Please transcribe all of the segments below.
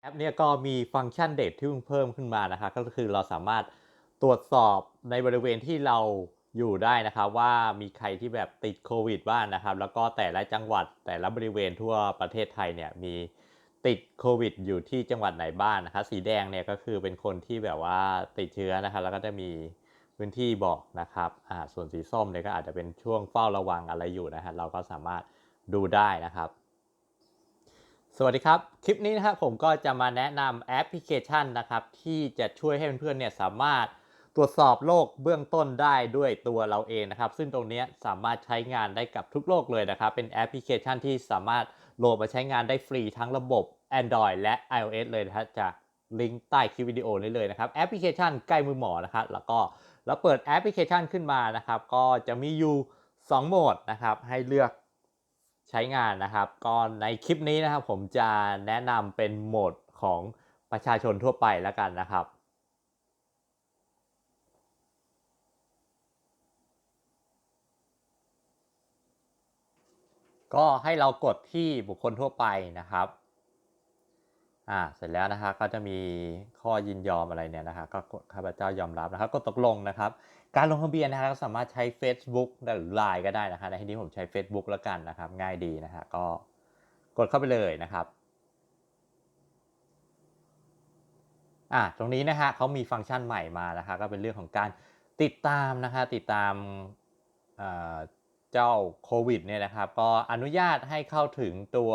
แอปเนี่ยก็มีฟังก์ชันเด็ดที่เพิ่งเพิ่มขึ้นมานะครับก็คือเราสามารถตรวจสอบในบริเวณที่เราอยู่ได้นะครับว่ามีใครที่แบบติดโควิดบ้างนะครับ แล้วก็แต่ละจังหวัดแต่ละบริเวณทั่วประเทศไทยเนี่ยมีติดโควิด อยู่ที่จังหวัดไหนบ้างนะครับสีแดงเนี่ยก็คือเป็นคนที่แบบว่าติดเชื้อนะครับ แล้วก็จะมีพื้นที่บอกนะครับอ่าส่วนสีส้มเนี่ยก็อาจจะเป็นช่วงเฝ้าระวังอะไรอยู่นะฮะเราก็สามารถดูได้นะครับ สวัสดีครับ คลิปนี้นะครับผมก็จะมาแนะนำแอปพลิเคชันนะครับที่จะช่วยให้เพื่อนๆเนี่ยสามารถตรวจสอบโรคเบื้องต้นได้ด้วยตัวเราเองนะครับ ซึ่งตรงนี้สามารถใช้งานได้กับทุกโรคเลยนะครับ เป็นแอปพลิเคชันที่สามารถโหลดมาใช้งานได้ฟรีทั้งระบบ Android และ iOS เลยนะครับจากลิงก์ใต้คลิปวิดีโอนี้เลยนะครับแอปพลิเคชันใกล้มือหมอนะครับแล้วก็แล้วเปิดแอปพลิเคชันขึ้นมานะครับ ก็จะมีอยู่2โหมดนะครับให้เลือก ใช้งานนะครับ ก็ในคลิปนี้นะครับ ผมจะแนะนำเป็นโหมดของประชาชนทั่วไปแล้วกันนะครับก็ให้เรากดที่บุคคลทั่วไปนะครับ อ่าเสร็จแล้วนะครับก็จะมีข้อยินยอมอะไรเนี่ยนะครับก็ข้าพเจ้ายอมรับนะครับ ก็ตกลงนะครับ การลงทะเบียนนะครับสามารถใช้ Facebook หรือ Line ก็ได้นะครับในที่นี้ผมใช้ Facebook แล้วกันนะครับ ง่ายดีนะฮะก็กดเข้าไปเลยนะครับอ่าตรงนี้นะฮะเขามีฟังก์ชันใหม่มานะครับก็เป็นเรื่องของการติดตามนะคะติดตามเจ้าโควิดเนี่ยนะครับก็อนุญาตให้เข้าถึงตัว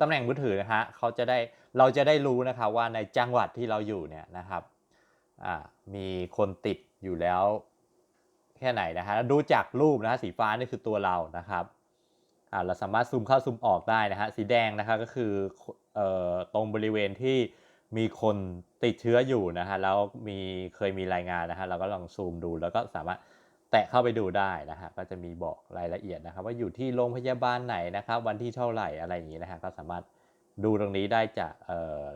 ตำแหน่งมือถือนะฮะเขาจะได้เราจะได้รู้นะครับว่าในจังหวัดที่เราอยู่เนี่ยนะครับมีคนติดอยู่แล้วแค่ไหนนะฮะดูจากรูปนะฮะสีฟ้านี่คือตัวเรานะครับเราสามารถซูมเข้าซูมออกได้นะฮะสีแดงนะครับก็คือออตรงบริเวณที่มีคนติดเชื้ออยู่นะฮะแล้วมีเคยมีรายงานนะฮะเราก็ลองซูมดูแล้วก็สามารถ แตะเข้าไปดูได้นะฮะก็จะมีบอกรายละเอียดนะครับ ว่าอยู่ที่โรงพยาบาลไหนนะครับ วันที่เท่าไหร่อะไรอย่างนี้นะฮะก็สามารถดูตรงนี้ได้จากเอ่อ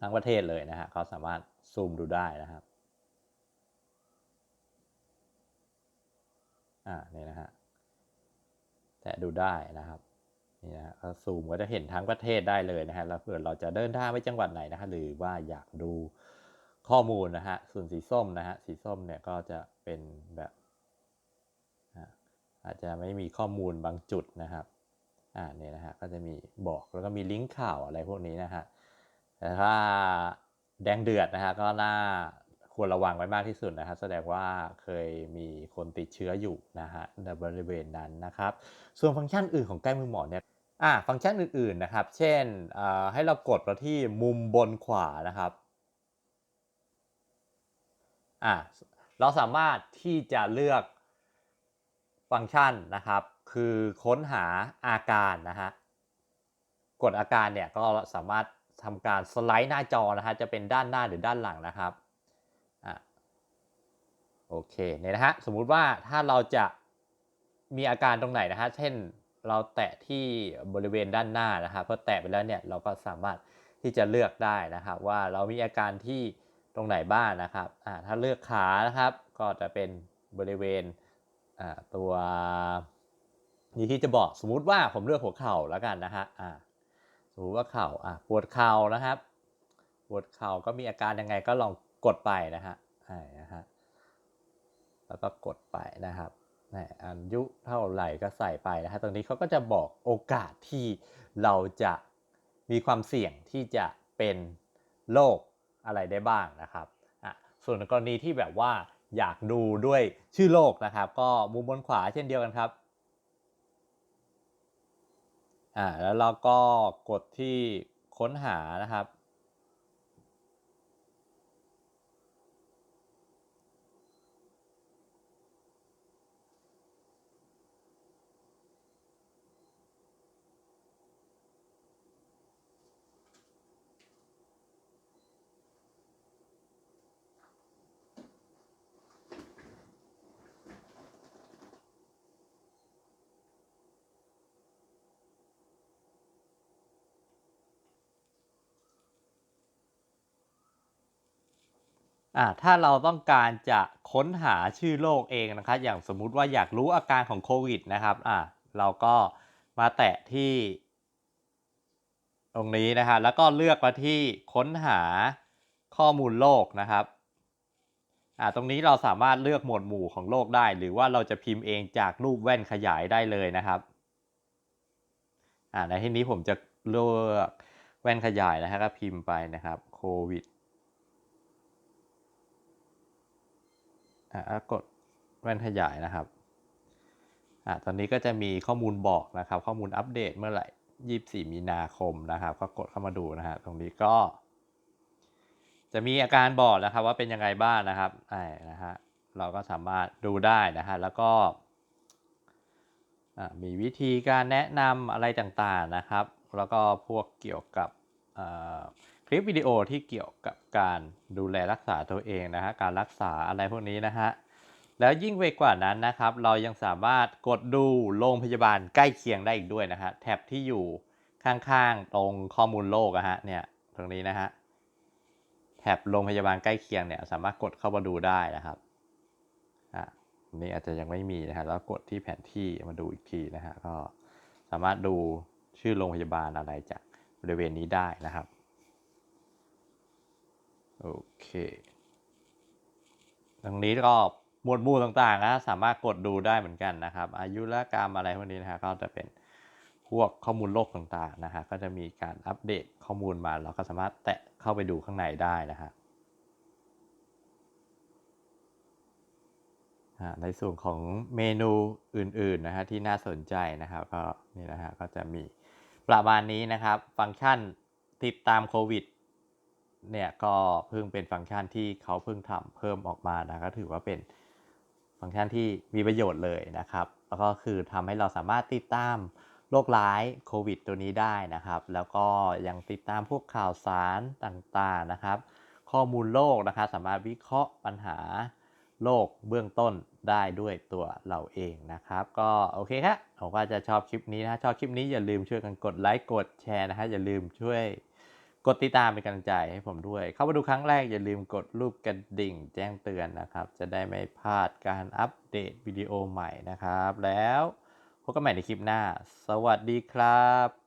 ทั้งประเทศเลยนะฮะเขาสามารถซูมดูได้นะครับอ่านี่นะฮะแตะดูได้นะครับนี่นะฮะซูมก็จะเห็นทั้งประเทศได้เลยนะฮะแล้วเผื่อเราจะเดินทางไปจังหวัดไหนนะฮะหรือว่าอยากดู ข้อมูลนะฮะ ส่วนสีส้มนะฮะ สีส้มเนี่ยก็จะเป็นแบบอาจจะไม่มีข้อมูลบางจุดนะครับ อ่าเนี่ยนะฮะ ก็จะมีบอกแล้วก็มีลิงก์ข่าวอะไรพวกนี้นะฮะ แต่ถ้าแดงเดือดนะฮะก็น่าควรระวังไว้มากที่สุดนะครับแสดงว่าเคยมีคนติดเชื้ออยู่นะฮะในบริเวณนั้นนะครับ ส่วนฟังก์ชันอื่นของใกล้มือหมอเนี่ยอ่าฟังก์ชันอื่นๆนะครับ เช่นให้เรากดไปที่มุมบนขวานะครับ อ่าเราสามารถที่จะเลือกฟังก์ชันนะครับ คือค้นหาอาการนะฮะกดอาการเนี่ยก็สามารถทำการสไลด์หน้าจอนะฮะจะเป็นด้านหน้าหรือด้านหลังนะครับอะโอเคเนี่ยนะฮะสมมุติว่าถ้าเราจะมีอาการตรงไหนนะฮะเช่นเราแตะที่บริเวณด้านหน้านะครับพอแตะไปแล้วเนี่ยเราก็สามารถที่จะเลือกได้นะครับว่าเรามีอาการที่ ตรงไหนบ้างนะครับถ้าเลือกขานะครับ ก็จะเป็นบริเวณตัวนี่ที่จะบอกสมมุติว่าผมเลือกหัวเข่าแล้วกันนะฮะสมมติว่าเข่าอ่าปวดเข่านะครับ ปวดเข่าก็มีอาการยังไงก็ลองกดไปนะฮะนะฮะแล้วก็กดไปนะครับอายุเท่าไหร่ก็ใส่ไปนะฮะตรงนี้เขาก็จะบอกโอกาสที่เราจะมีความเสี่ยงที่จะเป็นโรค อะไรได้บ้างนะครับส่วนกรณีที่แบบว่าอยากดูด้วยชื่อโลกนะครับ ก็มุมบนขวาเช่นเดียวกันครับอ่าแล้วเราก็กดที่ค้นหานะครับ อ่าถ้าเราต้องการจะค้นหาชื่อโรคเองนะครับอย่างสมมุติว่าอยากรู้อาการของโควิดนะครับอ่าเราก็มาแตะที่ ตรงนี้นะฮะแล้วก็เลือกมาที่ค้นหาข้อมูลโลกนะครับอ่าตรงนี้เราสามารถเลือกหมวดหมู่ของโลกได้ หรือว่าเราจะพิมพ์เองจากรูปแว่นขยายได้เลยนะครับอ่าในที่นี้ผมจะเลือกแว่นขยายนะฮะก็พิมพ์ไปนะครับโควิด กดแว่นขยายนะครับอ่าตอนนี้ก็จะมีข้อมูลบอกนะครับ ข้อมูลอัปเดตเมื่อไหร่ 24 มีนาคมนะครับ ก็กดเข้ามาดูนะฮะตรงนี้ก็ จะมีอาการบอกนะครับ ว่าเป็นยังไงบ้างนะครับไอ้นะฮะเราก็สามารถดูได้นะฮะแล้วก็มีวิธีการแนะนำอะไรต่างๆนะครับ แล้วก็พวกเกี่ยวกับ คลิปวิดีโอที่เกี่ยวกับการดูแลรักษาตัวเองนะฮะการรักษาอะไรพวกนี้นะฮะแล้วยิ่งไปกว่านั้นนะครับ เรายังสามารถกดดูโรงพยาบาลใกล้เคียงได้อีกด้วยนะฮะแท็บที่อยู่ข้างๆตรงข้อมูลโลกอะฮะเนี่ยตรงนี้นะฮะแท็บโรงพยาบาลใกล้เคียงเนี่ยสามารถกดเข้ามาดูได้นะครับอะนนี้อาจจะยังไม่มีนะฮะแล้วกดที่แผนที่มาดูอีกทีนะฮะก็สามารถดูชื่อโรงพยาบาลอะไรจากบริเวณนี้ได้นะครับ โอเคตรงนี้ก็หมวดหมู่ต่างๆนะสามารถกดดูได้เหมือนกันนะครับ อายุรกรรมอะไรพวกนี้นะฮะก็จะเป็นพวกข้อมูลโลกต่างๆนะฮะก็จะมีการอัปเดตข้อมูลมาเราก็สามารถแตะเข้าไปดูข้างในได้นะฮะในส่วนของเมนูอื่นๆนะฮะที่น่าสนใจนะครับก็นี่นะฮะก็จะมีประมาณนี้นะครับ ฟังก์ชันติดตามโควิด เนี่ยก็เพิ่งเป็นฟังก์ชันที่เขาเพิ่งทำเพิ่มออกมานะก็ถือว่าเป็นฟังก์ชันที่มีประโยชน์เลยนะครับ แล้วก็คือทำให้เราสามารถติดตามโรคร้ายโควิด ตัวนี้ได้นะครับ แล้วก็ยังติดตามพวกข่าวสารต่างๆนะครับ ข้อมูลโลกนะครับสามารถวิเคราะห์ปัญหาโลกเบื้องต้นได้ด้วยตัวเราเองนะครับ ก็โอเคครับผมว่าจะชอบคลิปนี้นะชอบคลิปนี้อย่าลืมช่วยกันกดไลค์กดแชร์นะฮะอย่าลืมช่วย กดติดตามเป็นกำลังใจให้ผมด้วย เข้ามาดูครั้งแรกอย่าลืมกดรูปกระดิ่งแจ้งเตือนนะครับ จะได้ไม่พลาดการอัปเดตวิดีโอใหม่นะครับ แล้วพบกันใหม่ในคลิปหน้า สวัสดีครับ